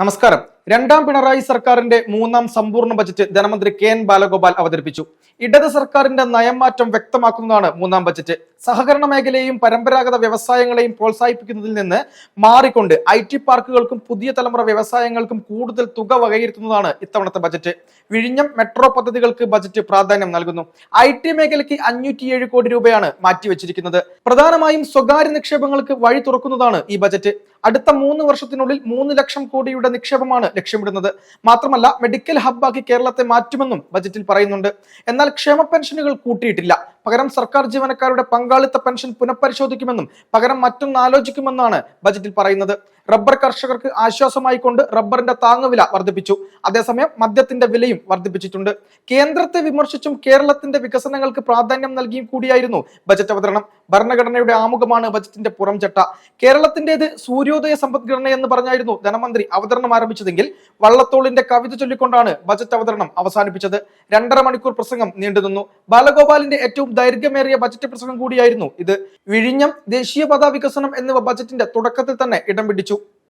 നമസ്കാരം. രണ്ടാം പിണറായി സർക്കാരിന്റെ മൂന്നാം സമ്പൂർണ ബജറ്റ് ധനമന്ത്രി കെ എൻ ബാലഗോപാൽ അവതരിപ്പിച്ചു. ഇടത് സർക്കാരിന്റെ നയംമാറ്റം വ്യക്തമാക്കുന്നതാണ് മൂന്നാം ബജറ്റ്. സഹകരണ മേഖലയെയും പരമ്പരാഗത വ്യവസായങ്ങളെയും പ്രോത്സാഹിപ്പിക്കുന്നതിൽ നിന്ന് മാറിക്കൊണ്ട് ഐ ടി പാർക്കുകൾക്കും പുതിയ തലമുറ വ്യവസായങ്ങൾക്കും കൂടുതൽ തുക വകയിരുത്തുന്നതാണ് ഇത്തവണത്തെ ബജറ്റ്. വിഴിഞ്ഞം മെട്രോ പദ്ധതികൾക്ക് ബജറ്റ് പ്രാധാന്യം നൽകുന്നു. ഐ ടി മേഖലയ്ക്ക് അഞ്ഞൂറ്റിയേഴ് കോടി രൂപയാണ് മാറ്റിവെച്ചിരിക്കുന്നത്. പ്രധാനമായും സ്വകാര്യ നിക്ഷേപങ്ങൾക്ക് വഴി തുറക്കുന്നതാണ് ഈ ബജറ്റ്. അടുത്ത മൂന്ന് വർഷത്തിനുള്ളിൽ മൂന്ന് ലക്ഷം കോടിയുടെ നിക്ഷേപമാണ് ലക്ഷ്യമിടുന്നത്. മാത്രമല്ല മെഡിക്കൽ ഹബ്ബാക്കി കേരളത്തെ മാറ്റുമെന്നും ബജറ്റിൽ പറയുന്നുണ്ട്. എന്നാൽ ക്ഷേമ പെൻഷനുകൾ കൂട്ടിയിട്ടില്ല. പകരം സർക്കാർ ജീവനക്കാരുടെ പങ്കാളിത്ത പെൻഷൻ പുനഃപരിശോധിക്കുമെന്നും പകരം മറ്റൊന്ന് ആലോചിക്കുമെന്നാണ് ബജറ്റിൽ പറയുന്നത്. റബ്ബർ കർഷകർക്ക് ആശ്വാസമായി കൊണ്ട് റബ്ബറിന്റെ താങ്ങുവില വർദ്ധിപ്പിച്ചു. അതേസമയം മദ്യത്തിന്റെ വിലയും വർദ്ധിപ്പിച്ചിട്ടുണ്ട്. കേന്ദ്രത്തെ വിമർശിച്ചും കേരളത്തിന്റെ വികസനങ്ങൾക്ക് പ്രാധാന്യം നൽകിയും കൂടിയായിരുന്നു ബജറ്റ് അവതരണം. ഭരണഘടനയുടെ ആമുഖമാണ് ബജറ്റിന്റെ പുറംചട്ട കേരളത്തിന്റേത് സൂര്യോദയ സമ്പദ്ഘടന എന്ന് പറഞ്ഞായിരുന്നു ധനമന്ത്രി അവതരണം ആരംഭിച്ചതെങ്കിൽ വള്ളത്തോളിന്റെ കവിത ചൊല്ലിക്കൊണ്ടാണ് ബജറ്റ് അവതരണം അവസാനിപ്പിച്ചത്. രണ്ടര മണിക്കൂർ പ്രസംഗം നീണ്ടുനിന്നു. ബാലഗോപാലിന്റെ ഏറ്റവും ദൈർഘ്യമേറിയ ബജറ്റ് പ്രസംഗം കൂടിയായിരുന്നു ഇത്. വിഴിഞ്ഞം ദേശീയപാത വികസനം എന്നിവ ബജറ്റിന്റെ തുടക്കത്തിൽ തന്നെ ഇടം പിടിച്ചു.